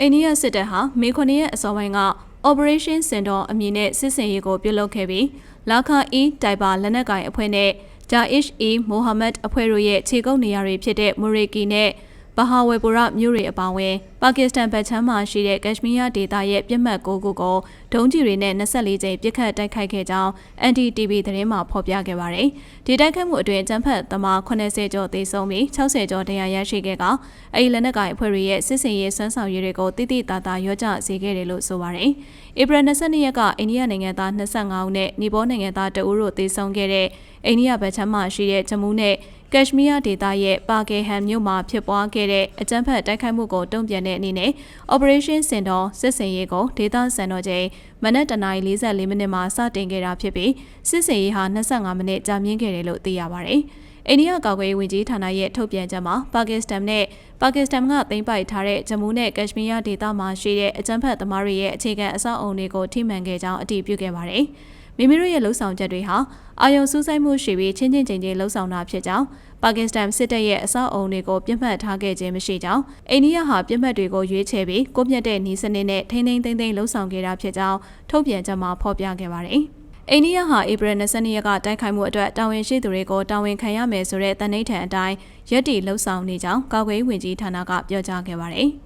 အိန္ဒိယစစ်တပ်ဟာမေခွန်ရက်အစောပိုင်းက Operation Sindor အမည်နဲ့စစ်စင်ရေးကိုပြုလုပ်ခဲ့ပြီးလာခါအီတိုင်ပါလက်နက်ကိုင်အဖွဲ့နဲ့ဂျာအစ်အီမိုဟာမက်အဖွဲ့တို့ရဲ့ခြေကုပ်နေရာတွေဖြစ်တဲ့မူရီကီနဲ့ ဘဟာဝေပူရမြို့တွေအပါအဝင်ပါကစ္စတန်ဗတ်ချမ်းမှာရှိတဲ့ကက်ရှမီးယားဒေသရဲ့ပြစ်မှတ်ကိုကိုကိုဒုံးကျည်တွေနဲ့24ကြိမ်ပြစ်ခတ်တိုက်ခိုက်ခဲ့ကြောင်း NDTV သတင်းမှာဖော်ပြခဲ့ပါတယ်။ဒီတိုက်ခိုက်မှုအတွင်းကျန်းဖက်သမား80ကျော်သေဆုံးပြီး60ကျော်ဒဏ်ရာရရှိခဲ့ကအဲဒီလက်နက်ကိုင်အဖွဲ့တွေရဲ့စစ်စင်ရေးဆွမ်းဆောင်ရည်တွေကိုတိတိတသာရောကြစေခဲ့တယ်လို့ဆိုပါတယ်။ဧပြီ22ရက်ကအိန္ဒိယနိုင်ငံသား25ဦးနဲ့နီပေါနိုင်ငံသားတဦးတို့သေဆုံးခဲ့တဲ့အိန္ဒိယဗတ်ချမ်းမှာရှိတဲ့ဂျမူးနဲ့ ကက်ရှမီးယားဒေသရဲ့ပါကေဟန်မြို့မှာဖြစ်ပွားခဲ့တဲ့အကြမ်းဖက်တိုက်ခိုက်မှုကိုတုံ့ပြန်တဲ့အနေနဲ့ Operation Sindor စစ်စင်ရေးကိုဒေသစံတော်ချိန်မနက်တနာရီ44မိနစ်မှာစတင်ခဲ့တာဖြစ်ပြီးစစ်စင်ရေးဟာ25မိနစ်ကြာမြင့်ခဲ့တယ်လို့သိရပါတယ်။အိန္ဒိယကာကွယ်ရေးဝန်ကြီးဌာနရဲ့ထုတ်ပြန်ချက်မှာပါကစ္စတန်နဲ့ပါကစ္စတန်ကသိမ်းပိုက်ထားတဲ့ဂျမူးနဲ့ကက်ရှမီးယားဒေသမှာရှိတဲ့အကြမ်းဖက်သမားတွေရဲ့အခြေခံအဆောက်အအုံတွေကိုထိမှန်ခဲ့ကြောင်းအတည်ပြုခဲ့ပါတယ်။ မိမိတို့ရဲ့လှုပ်ဆောင်ချက်တွေဟာအာယုံစူးစိုက်မှုရှိပြီးချင်းချင်းချင်းချင်းလှုပ်ဆောင်တာဖြစ်ကြောင်းပါကစ္စတန်စစ်တပ်ရဲ့အဆောက်အုံတွေကိုပြစ်မှတ်ထားခဲ့ခြင်းမရှိကြောင်းအိန္ဒိယဟာပြစ်မှတ်တွေကိုရွေးချယ်ပြီးကိုမြတ်တဲ့နီးစနစ်နဲ့ထိန်းသိမ်းသိမ်းသိမ်းလှုပ်ဆောင်ခဲ့တာဖြစ်ကြောင်းထုတ်ပြန်ချက်မှာဖော်ပြခဲ့ပါတယ်။အိန္ဒိယဟာဧပြီ22ရက်ကတိုက်ခိုက်မှုအတွက်တာဝန်ရှိသူတွေကိုတာဝန်ခံရမယ်ဆိုတဲ့တန်ဋိဌာန်အတိုင်းရည်တည်လှုပ်ဆောင်နေကြောင်းကာကွယ်ဝင်ကြီးဌာနကပြောကြားခဲ့ပါတယ်။